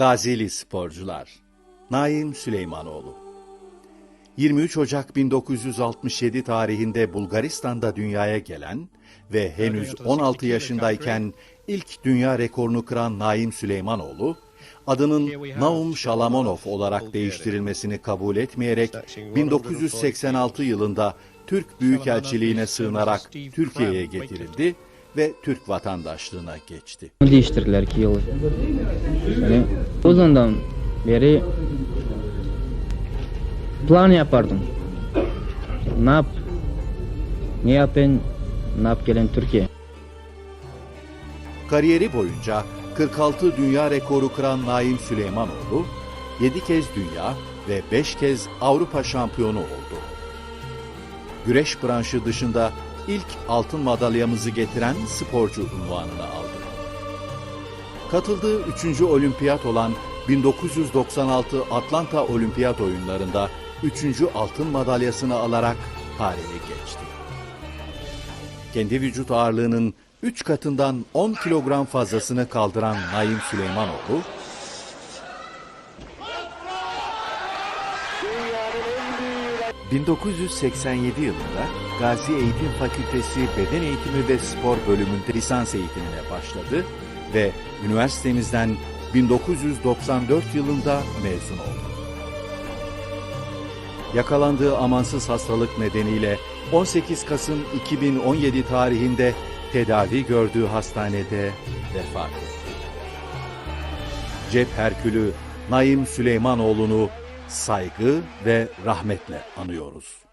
Gazili sporcular. Naim Süleymanoğlu. 23 Ocak 1967 tarihinde Bulgaristan'da dünyaya gelen ve henüz 16 yaşındayken ilk dünya rekorunu kıran Naim Süleymanoğlu, adının Naum Shalamonov olarak değiştirilmesini kabul etmeyerek 1986 yılında Türk Büyükelçiliğine sığınarak Türkiye'ye getirildi ve Türk vatandaşlığına geçti. değiştirdiler ki yılı. Yani o zamandan beri plan yapardım. Ne yap? Ne yapayım? Ne yap gelin Türkiye? Kariyeri boyunca 46 dünya rekoru kıran Naim Süleymanoğlu, 7 kez dünya ve 5 kez Avrupa şampiyonu oldu. Güreş branşı dışında ilk altın madalyamızı getiren sporcu unvanını aldı. Katıldığı 3. olimpiyat olan 1996 Atlanta Olimpiyat Oyunlarında 3. altın madalyasını alarak tarihe geçti. Kendi vücut ağırlığının 3 katından 10 kilogram fazlasını kaldıran Naim Süleymanoğlu, ...1987 yılında Gazi Eğitim Fakültesi Beden Eğitimi ve Spor bölümünde lisans eğitimine başladı ve üniversitemizden 1994 yılında mezun oldu. Yakalandığı amansız hastalık nedeniyle 18 Kasım 2017 tarihinde tedavi gördüğü hastanede vefat etti. Cep Herkülü Naim Süleymanoğlu'nu saygı ve rahmetle anıyoruz.